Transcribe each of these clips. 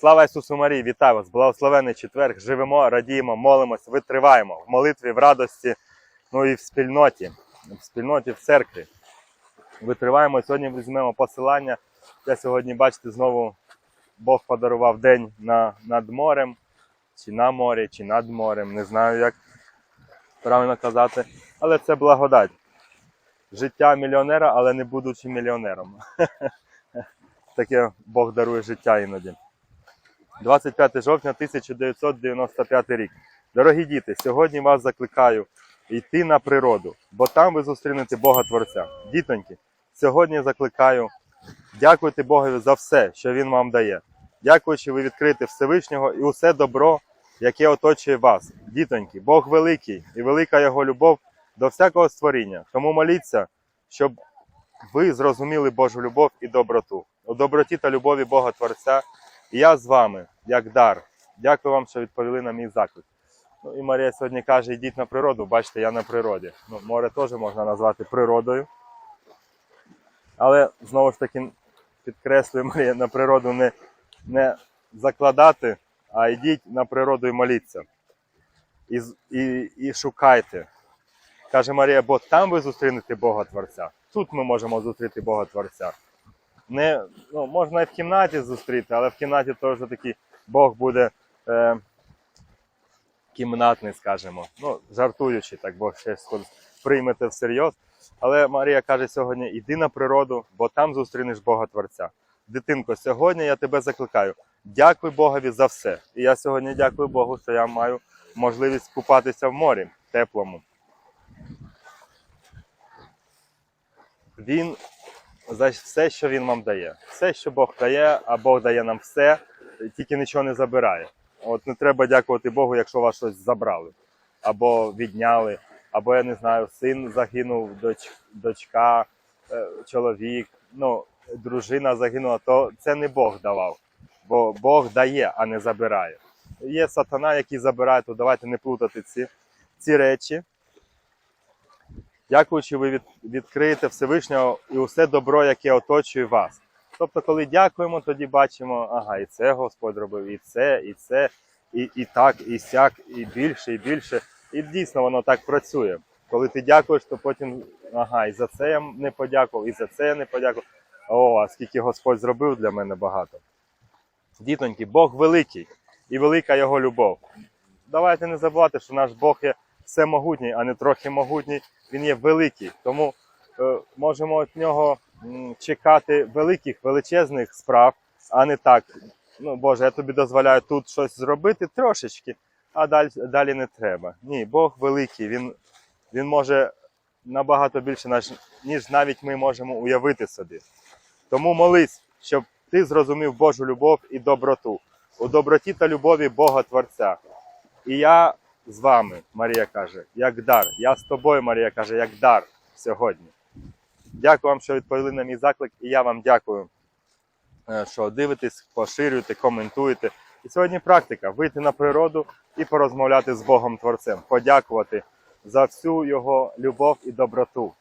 Слава Ісусу Марії, вітаю вас! Благословений четверг. Живемо, радіємо, молимось, витриваємо в молитві, в радості, ну і в спільноті, в спільноті в церкві. Витриваємо. Сьогодні візьмемо посилання. Я сьогодні, бачите, знову Бог подарував день на, над морем, чи на морі, чи над морем. Не знаю, як правильно казати. Але це благодать. Життя мільйонера, але не будучи мільйонером. Таке Бог дарує життя іноді. 25 жовтня 1995 рік. Дорогі діти, сьогодні вас закликаю йти на природу, бо там ви зустрінете Бога Творця. Дітоньки, сьогодні закликаю дякуйте Богові за все, що Він вам дає. Дякую, що ви відкрите Всевишнього і усе добро, яке оточує вас. Дітоньки, Бог великий і велика Його любов до всякого створіння. Тому моліться, щоб ви зрозуміли Божу любов і доброту. У доброті та любові Бога Творця. Я з вами, як дар. Дякую вам, що відповіли на мій заклик. Ну і Марія сьогодні каже: йдіть на природу. Бачите, я на природі. Ну, море теж можна назвати природою. Але знову ж таки підкреслюю Марія, на природу не, не закладати, а йдіть на природу і моліться. І, і, і шукайте. Каже Марія, бо там ви зустрінете Бога Творця. Тут ми можемо зустріти Бога Творця не ну, можна і в кімнаті зустріти, але в кімнаті теж такий Бог буде е, кімнатний, скажімо. Ну, жартуючи, так Бог ще приймете всерйоз. Але Марія каже сьогодні: іди на природу, бо там зустрінеш Бога Творця. Дитинко, сьогодні я тебе закликаю. Дякуй Богові за все. І я сьогодні дякую Богу, що я маю можливість купатися в морі теплому. Він за все, що він вам дає. Все, що Бог дає, а Бог дає нам все, тільки нічого не забирає. От не треба дякувати Богу, якщо вас щось забрали, або відняли, або я не знаю, син загинув, доч, дочка, е, чоловік, ну, дружина загинула, то це не Бог давав. Бо Бог дає, а не забирає. Є сатана, який забирає, то давайте не плутати ці, ці речі. Дякуючи, ви від, відкриєте Всевишнього і усе добро, яке оточує вас. Тобто, коли дякуємо, тоді бачимо, ага, і це Господь робив, і це, і це, і, і так, і сяк, і більше, і більше. І дійсно воно так працює. Коли ти дякуєш, то потім, ага, і за це я не подякував, і за це я не подякував. О, а скільки Господь зробив для мене багато. Дітоньки, Бог великий і велика його любов. Давайте не забувати, що наш Бог є всемогутній, а не трохи могутній. Він є великий. Тому е, можемо від нього чекати великих, величезних справ, а не так. Ну, Боже, я тобі дозволяю тут щось зробити трошечки, а далі, далі не треба. Ні, Бог великий, він, він може набагато більше, ніж навіть ми можемо уявити собі. Тому молись, щоб ти зрозумів Божу любов і доброту. У доброті та любові Бога Творця. І я з вами, Марія каже, як дар. Я з тобою, Марія каже, як дар сьогодні. Дякую вам, що відповіли на мій заклик, і я вам дякую, е, що дивитесь, поширюєте, коментуєте. І сьогодні практика вийти на природу і порозмовляти з Богом Творцем, подякувати за всю його любов і доброту,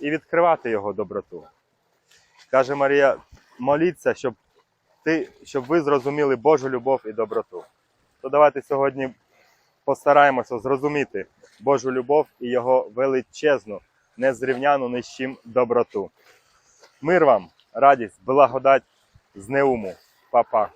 і відкривати його доброту. Каже Марія, моліться, щоб, ти, щоб ви зрозуміли Божу любов і доброту. То давайте сьогодні постараємося зрозуміти Божу любов і його величезну, незрівняну ні з чим доброту. Мир вам, радість, благодать з неуму. Па-па.